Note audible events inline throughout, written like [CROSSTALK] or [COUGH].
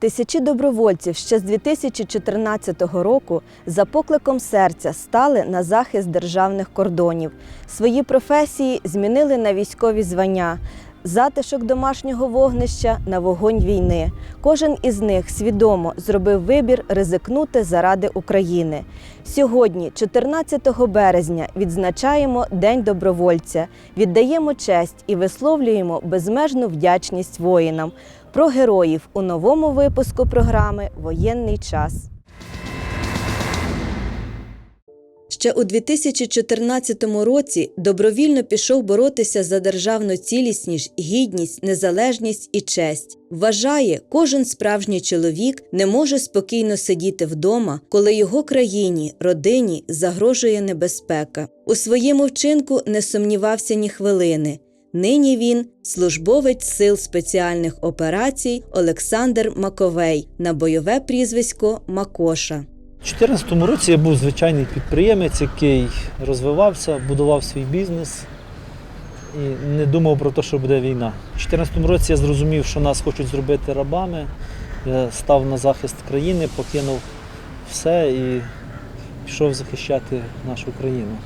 Тисячі добровольців ще з 2014 року за покликом серця стали на захист державних кордонів. Свої професії змінили на військові звання, затишок домашнього вогнища на вогонь війни. Кожен із них свідомо зробив вибір ризикнути заради України. Сьогодні, 14 березня, відзначаємо День добровольця, віддаємо честь і висловлюємо безмежну вдячність воїнам. Про героїв у новому випуску програми Воєнний час. Ще у 2014 році добровільно пішов боротися за державну цілісність, гідність, незалежність і честь. Вважає, кожен справжній чоловік не може спокійно сидіти вдома, коли його країні, родині загрожує небезпека. У своєму вчинку не сумнівався ні хвилини. Нині він службовець сил спеціальних операцій Олександр Маковей на бойове прізвисько Макоша. У 2014 році я був звичайний підприємець, який розвивався, будував свій бізнес і не думав про те, що буде війна. У 2014 році я зрозумів, що нас хочуть зробити рабами. Я став на захист країни, покинув все і пішов захищати нашу країну.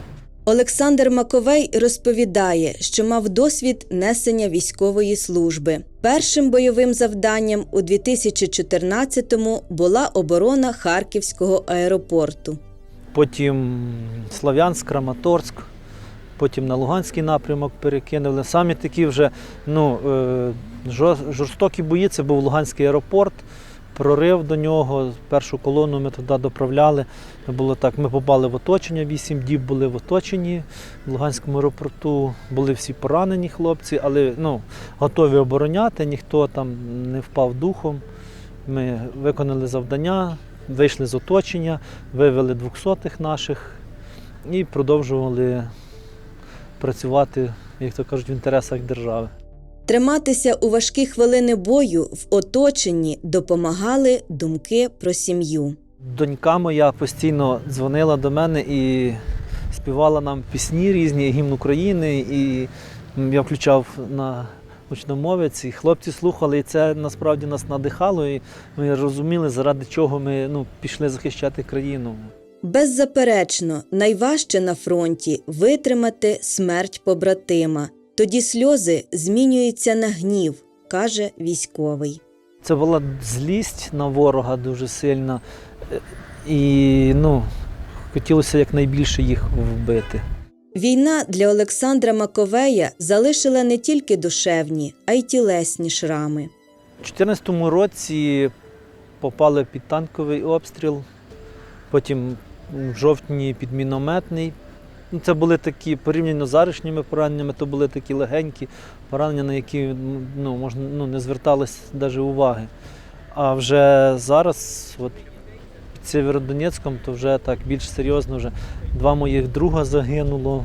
Олександр Маковей розповідає, що мав досвід несення військової служби. Першим бойовим завданням у 2014-му була оборона Харківського аеропорту. Потім Слов'янськ, Краматорськ, потім на Луганський напрямок перекинули. Самі такі вже ну, е, жорстокі бої. Це був Луганський аеропорт, прорив до нього. Першу колону ми туди доправляли. Було так, ми попали в оточення, вісім діб були в оточенні в Луганському аеропорту. Були всі поранені хлопці, але ну, готові обороняти, ніхто там не впав духом. Ми виконали завдання, вийшли з оточення, вивели двохсотих наших і продовжували працювати, як то кажуть, в інтересах держави. Триматися у важкі хвилини бою в оточенні допомагали думки про сім'ю. Донька моя постійно дзвонила до мене і співала нам пісні різні, гімн України, і я включав на гучномовець, і хлопці слухали, і це насправді нас надихало, і ми розуміли, заради чого ми ну, пішли захищати країну. Беззаперечно, найважче на фронті витримати смерть побратима. Тоді сльози змінюються на гнів, каже військовий. Це була злість на ворога дуже сильна. І ну, хотілося якнайбільше їх вбити. Війна для Олександра Маковея залишила не тільки душевні, а й тілесні шрами. У 2014 році попали під танковий обстріл, потім в жовтні під мінометний. Ну, Це були такі порівняно з зарішніми пораненнями, то були такі легенькі поранення, на які ну, можна, ну, не зверталось навіть уваги. А вже зараз, от, під Сєвєродонецьком, то вже так більш серйозно. Вже два моїх друга загинуло,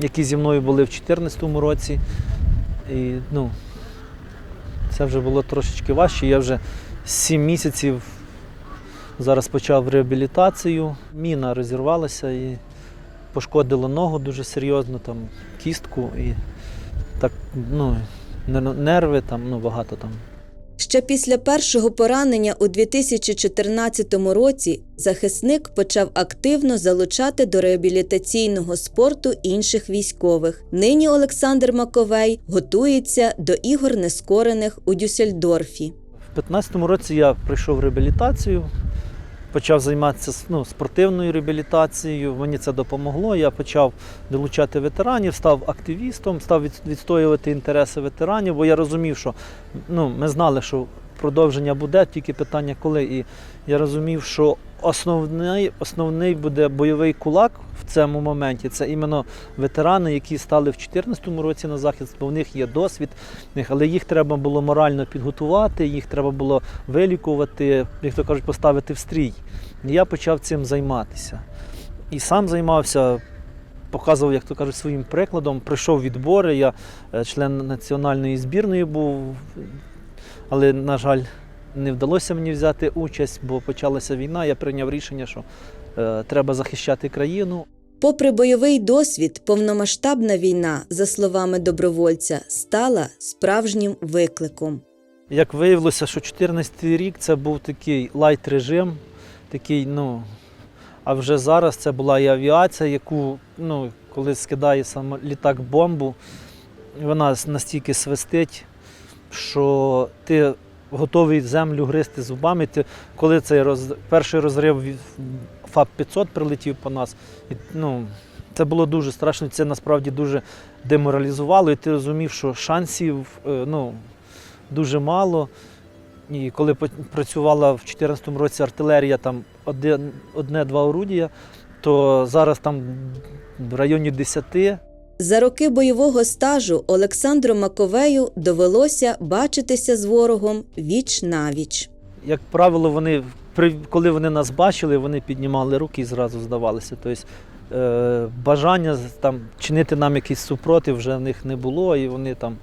які зі мною були в 2014 році. І, ну, це вже було трошечки важче. Я вже 7 місяців зараз почав реабілітацію. Міна розірвалася і пошкодила ногу дуже серйозно, там кістку і так, ну, нер- нерви там, ну, багато там. Ще після першого поранення у 2014 році захисник почав активно залучати до реабілітаційного спорту інших військових. Нині Олександр Маковей готується до ігор нескорених у Дюссельдорфі. В 15-му році я пройшов реабілітацію, почав займатися ну, спортивною реабілітацією. Мені це допомогло. Я почав долучати ветеранів, став активістом, став відстоювати інтереси ветеранів, бо я розумів, що ну, ми знали, що продовження буде, тільки питання коли. І я розумів, що основний, основний буде бойовий кулак в цьому моменті. Це іменно ветерани, які стали в 2014 році на захист, бо в них є досвід, але їх треба було морально підготувати, їх треба було вилікувати, як то кажуть, поставити в стрій. І я почав цим займатися. І сам займався, показував, як то кажуть, своїм прикладом. Пройшов відбори. Я е, член національної збірної був, але, на жаль, не вдалося мені взяти участь, бо почалася війна. Я прийняв рішення, що е, треба захищати країну. Попри бойовий досвід, повномасштабна війна, за словами добровольця, стала справжнім викликом. Як виявилося, що 14 рік це був такий лайт режим, такий, ну. А вже зараз це була і авіація, яку, ну, коли скидає сам літак бомбу, вона настільки свистить, що ти готовий землю гризти зубами. Ти, коли цей роз, перший розрив ФАП-500 прилетів по нас, і, ну, це було дуже страшно, це насправді дуже деморалізувало, і ти розумів, що шансів е, ну, дуже мало. І коли працювала в 2014 році артилерія, там одне-два орудія, то зараз там в районі 10. За роки бойового стажу Олександру Маковею довелося бачитися з ворогом віч навіч. Як правило, вони, коли вони нас бачили, вони піднімали руки і зразу здавалися. Тобто, е, бажання там, чинити нам якийсь супротив вже в них не було, і вони там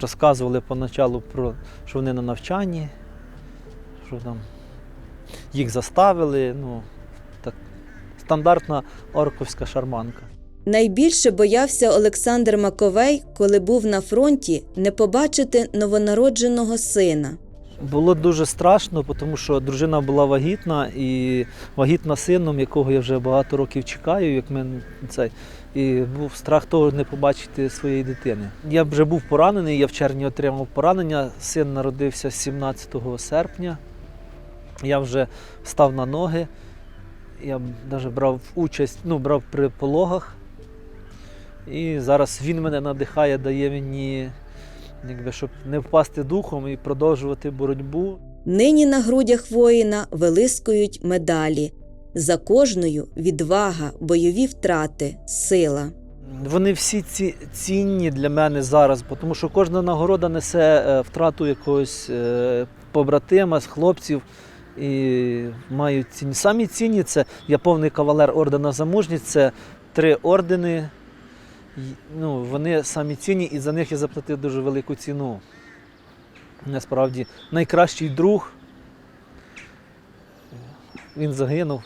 розказували поначалу про що вони на навчанні, що там їх заставили. Ну, так, стандартна орковська шарманка. Найбільше боявся Олександр Маковей, коли був на фронті, не побачити новонародженого сина. Було дуже страшно, тому що дружина була вагітна і вагітна сином, якого я вже багато років чекаю, як мен цей. І був страх того не побачити своєї дитини. Я вже був поранений, я в червні отримав поранення. Син народився 17 серпня. Я вже став на ноги. Я навіть брав участь, ну, брав при пологах. І зараз він мене надихає, дає мені, якби, щоб не впасти духом і продовжувати боротьбу. Нині на грудях воїна вилискують медалі. За кожною відвага, бойові втрати, сила. Вони всі ці цінні для мене зараз, тому що кожна нагорода несе е, втрату якогось е, побратима з хлопців і мають цінні. Самі цінні це я повний кавалер ордена за мужність, це три ордени. Ну, вони самі цінні, і за них я заплатив дуже велику ціну. Насправді, найкращий друг. Він загинув.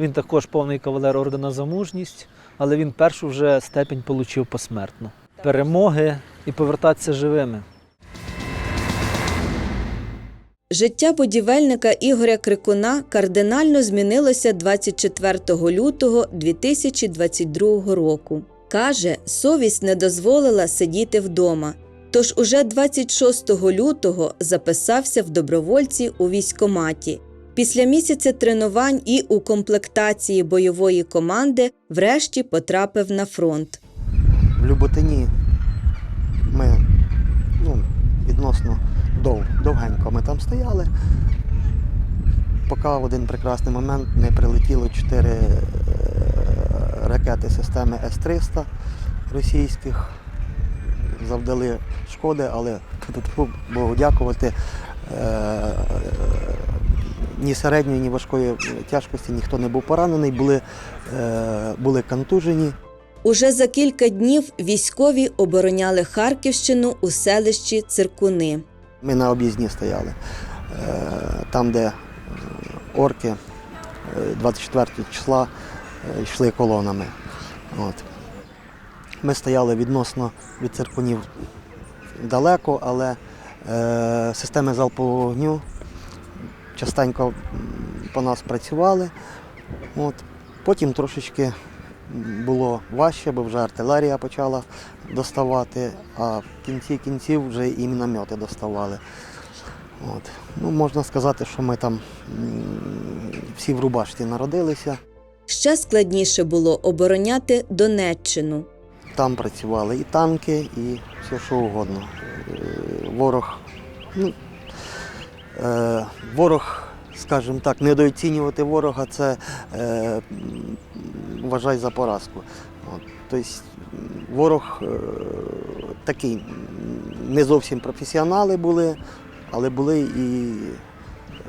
Він також повний кавалер ордена за мужність, але він першу вже степень отримав посмертно. Перемоги і повертатися живими. Життя будівельника Ігоря Крикуна кардинально змінилося 24 лютого 2022 року. Каже, совість не дозволила сидіти вдома. Тож уже 26 лютого записався в добровольці у військкоматі. Після місяця тренувань і комплектації бойової команди врешті потрапив на фронт. в Люботині ми ну, відносно дов, довгенько ми там стояли, поки в один прекрасний момент не прилетіло чотири е, ракети системи С-300 російських. Завдали шкоди, але [LAUGHS] Богу дякувати. е, Ні середньої, ні важкої тяжкості ніхто не був поранений, були, е, були контужені. Уже за кілька днів військові обороняли Харківщину у селищі Циркуни. Ми на об'їзні стояли. Е, Там, де е, орки е, 24 числа е, йшли колонами. От. Ми стояли відносно від циркунів далеко, але системи залпового вогню частенько по нас працювали. От. Потім трошечки було важче, бо вже артилерія почала доставати, а в кінці кінців вже і міномети доставали. От. Ну, можна сказати, що ми там всі в Рубашці народилися. Ще складніше було обороняти Донеччину. Там працювали і танки, і все, що угодно. Е, Ворог, ну, е, ворог, скажімо так, недооцінювати ворога це е, вважай за поразку. От. Тобто ворог е, такий, не зовсім професіонали були, але були і,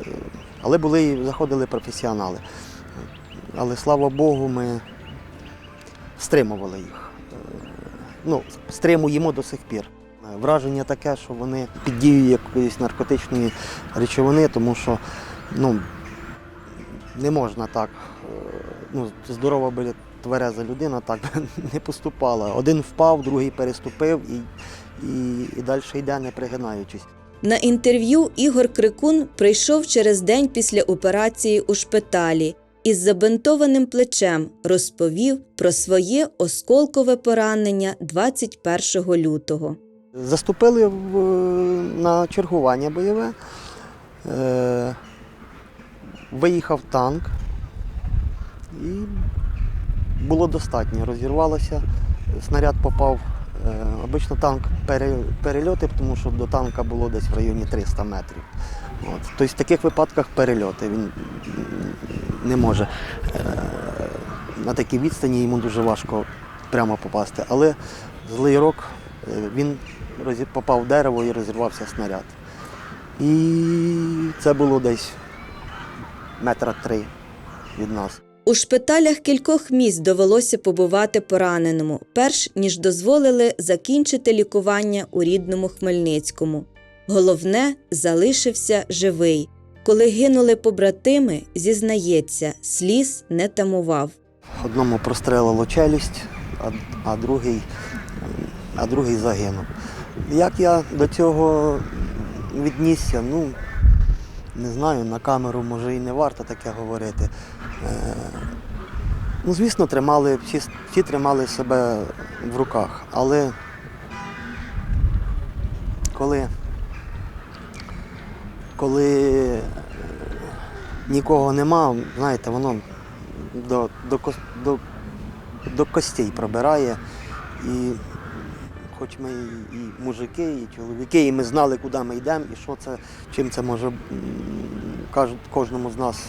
е, але були і заходили професіонали. Але слава Богу, ми стримували їх ну, стримуємо до сих пір. Враження таке, що вони під дією якоїсь наркотичної речовини, тому що ну, не можна так. е, Ну, здорова би твереза людина так [LAUGHS] не поступала. Один впав, другий переступив і, і, і далі йде, не пригинаючись. На інтерв'ю Ігор Крикун прийшов через день після операції у шпиталі із забинтованим плечем розповів про своє осколкове поранення 21 лютого. Заступили в, на чергування бойове. Виїхав танк і було достатньо. Розірвалося, снаряд попав. Е, обично танк перельоти, тому що до танка було десь в районі 300 метрів. От. Тобто в таких випадках перельоти він не може. Е, на такій відстані йому дуже важко прямо попасти. Але злий рок е, він попав в дерево і розірвався снаряд. І це було десь метра три від нас. У шпиталях кількох міст довелося побувати пораненому, перш ніж дозволили закінчити лікування у рідному Хмельницькому. Головне, залишився живий. Коли гинули побратими, зізнається, сліз не тамував. Одному прострелило челюсть, а, а, другий, а другий загинув. Як я до цього віднісся, ну не знаю, на камеру може і не варто таке говорити. Е, ну, звісно, тримали, всі, всі тримали себе в руках, але коли, коли е, нікого нема, знаєте, воно до, до, до, до костей пробирає. І хоч ми і, і мужики, і чоловіки, і ми знали, куди ми йдемо, і що це, чим це може кожному з нас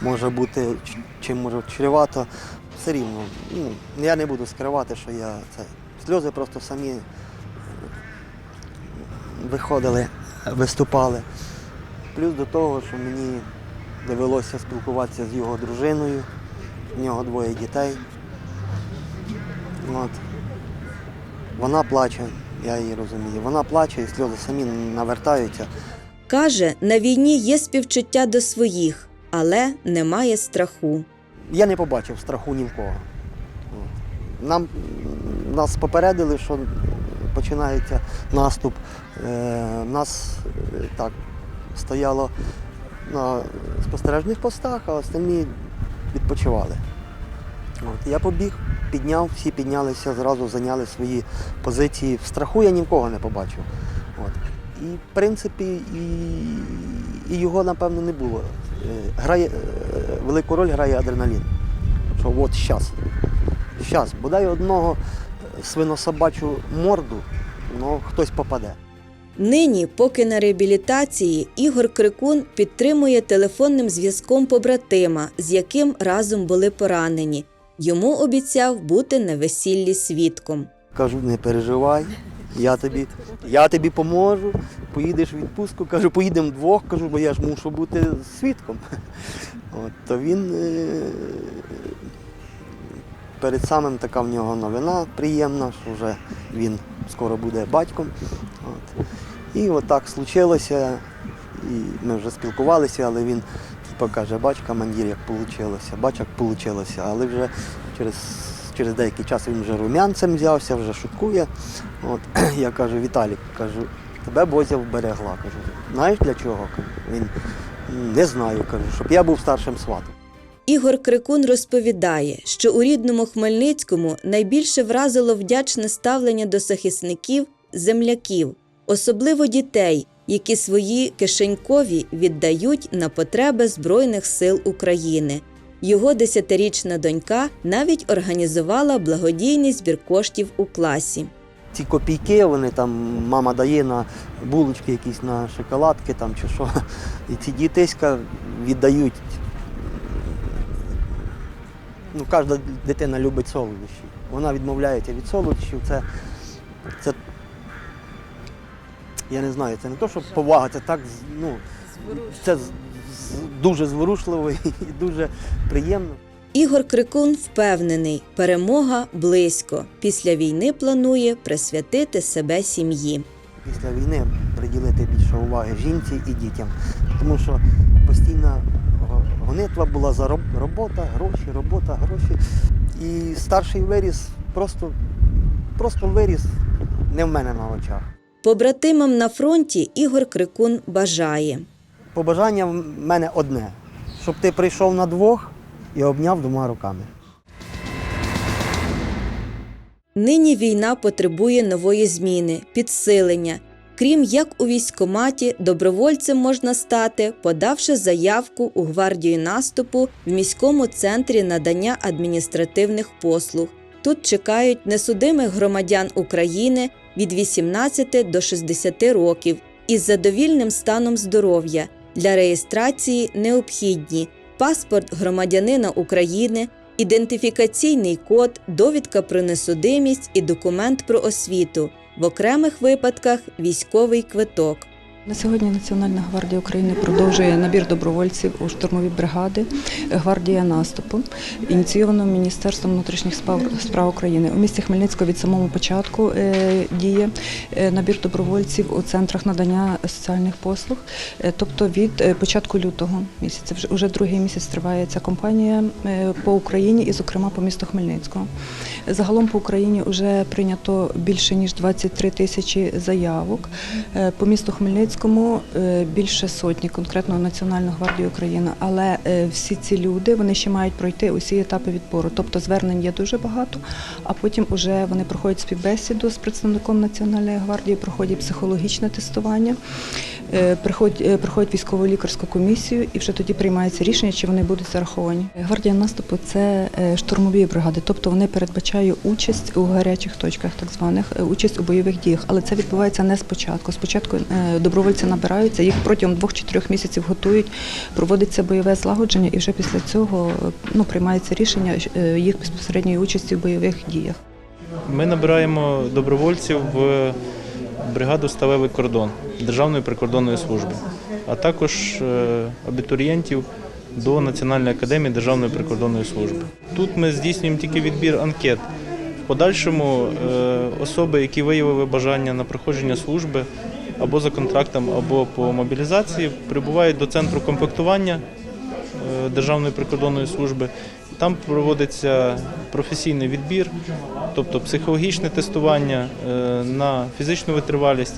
може бути, чим може чревато. Все рівно. Ну, я не буду скривати, що я це. Сльози просто самі е, виходили, виступали. Плюс до того, що мені довелося спілкуватися з його дружиною. В нього двоє дітей. От. Вона плаче, я її розумію. Вона плаче і сльози самі навертаються. Каже, на війні є співчуття до своїх, але немає страху. Я не побачив страху ні в кого. Нам, нас попередили, що починається наступ. Е, нас е, так стояло на спостережних постах, а останні відпочивали. От. Я побіг, підняв, всі піднялися, зразу зайняли свої позиції. В страху я ні в кого не побачив. От. І в принципі, і, і його, напевно, не було. Е, Грає, е, велику роль грає адреналін. Що от щас. Щас, бодай одного е, свинособачу морду, ну хтось попаде. Нині, поки на реабілітації, Ігор Крикун підтримує телефонним зв'язком побратима, з яким разом були поранені. Йому обіцяв бути на весіллі свідком. Кажу, не переживай, я тобі, я тобі поможу, поїдеш в відпустку, кажу, поїдемо вдвох, кажу, бо я ж мушу бути свідком. От, то він е, перед самим така в нього новина приємна, що вже він скоро буде батьком. От. І от случилося, і ми вже спілкувалися, але він типу, каже, бач, командир, як вийшло, бач, як вийшло. Але вже через, через деякий час він вже рум'янцем взявся, вже шуткує. От. [CLEARS THROAT] Я кажу, Віталік, кажу, тебе Бозя вберегла. Кажу, знаєш для чого? Він не знаю, кажу, щоб я був старшим сватом. Ігор Крикун розповідає, що у рідному Хмельницькому найбільше вразило вдячне ставлення до захисників, земляків, особливо дітей, які свої кишенькові віддають на потреби Збройних сил України. Його десятирічна донька навіть організувала благодійний збір коштів у класі. Ці копійки, вони там мама дає на булочки якісь на шоколадки там чи що. І ці дітиська віддають. Ну, кожна дитина любить солодощі. Вона відмовляється від солодощів. Це, це я не знаю, це не то, що повага, це так ну, це дуже зворушливо і [LAUGHS] дуже приємно. Ігор Крикун впевнений, перемога близько. Після війни планує присвятити себе сім'ї. після війни приділити більше уваги жінці і дітям. Тому що постійна го- Гонитва була за робота, гроші, робота, гроші. І старший виріс просто, просто виріс не в мене на очах. Побратимам на фронті Ігор Крикун бажає. Побажання в мене одне, щоб ти прийшов на двох і обняв двома руками. Нині війна потребує нової зміни, підсилення. Крім як у військкоматі, добровольцем можна стати, подавши заявку у гвардію наступу в міському центрі надання адміністративних послуг. Тут чекають несудимих громадян України від 18 до 60 років із задовільним станом здоров'я. Для реєстрації необхідні паспорт громадянина України, ідентифікаційний код, довідка про несудимість і документ про освіту. В окремих випадках військовий квиток. На сьогодні Національна гвардія України продовжує набір добровольців у штурмові бригади Гвардія наступу, ініційовано Міністерством внутрішніх справ України. У місті Хмельницького від самого початку е, діє е, набір добровольців у центрах надання соціальних послуг. Е, Тобто від початку лютого місяця, вже другий місяць триває ця кампанія е, по Україні і, зокрема, по місту Хмельницького. Загалом по Україні вже прийнято більше ніж 23 тисячі заявок. По місту Хмельницькому е, більше сотні, конкретно Національну гвардію України. Але е, всі ці люди вони ще мають пройти усі етапи відбору. Тобто звернень є дуже багато, а потім вже вони проходять співбесіду з представником Національної гвардії, проходять психологічне тестування. Е, Приходять, е, військово лікарську комісію, і вже тоді приймається рішення, чи вони будуть зараховані. Гвардія наступу це е, штурмові бригади, тобто вони передбачають участь у гарячих точках, так званих участь у бойових діях. Але це відбувається не спочатку. Спочатку добровольці набираються, їх протягом двох чи трьох місяців готують, проводиться бойове злагодження, і вже після цього ну, приймається рішення їх безпосередньої участі в бойових діях. Ми набираємо добровольців в бригаду Сталевий кордон Державної прикордонної служби, а також е, абітурієнтів до Національної академії Державної прикордонної служби. Тут ми здійснюємо тільки відбір анкет. В подальшому е, особи, які виявили бажання на проходження служби або за контрактом, або по мобілізації, прибувають до центру комплектування е, Державної прикордонної служби. Там проводиться професійний відбір, тобто психологічне тестування е, на фізичну витривалість.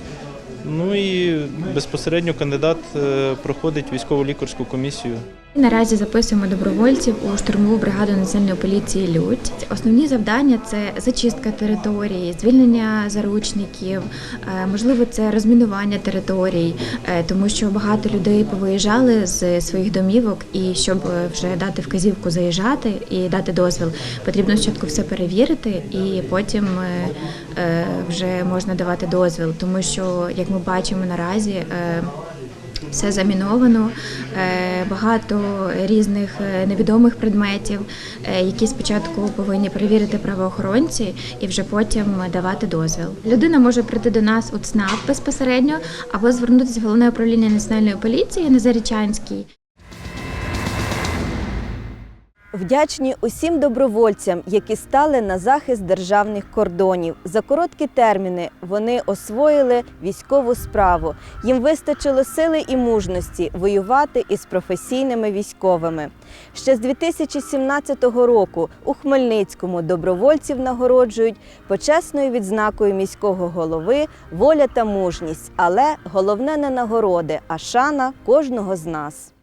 Ну і безпосередньо кандидат е, проходить військово-лікарську комісію. Наразі записуємо добровольців у штурмову бригаду національної поліції Людь. Основні завдання це зачистка території, звільнення заручників, е, можливо, це розмінування територій, е, тому що багато людей повиїжджали з своїх домівок, і щоб е, вже дати вказівку заїжджати і дати дозвіл, потрібно спочатку все перевірити, і потім вже можна давати дозвіл, тому що як ми бачимо наразі. Все заміновано, е, багато різних е, невідомих предметів, е, які спочатку повинні перевірити правоохоронці і вже потім давати дозвіл. Людина може прийти до нас у ЦНАП безпосередньо або звернутися в головне управління національної поліції на Зарічанській. Вдячні усім добровольцям, які стали на захист державних кордонів. За короткі терміни вони освоїли військову справу. Їм вистачило сили і мужності воювати із професійними військовими. Ще з 2017 року у Хмельницькому добровольців нагороджують почесною відзнакою міського голови воля та мужність. Але головне не нагороди, а шана кожного з нас.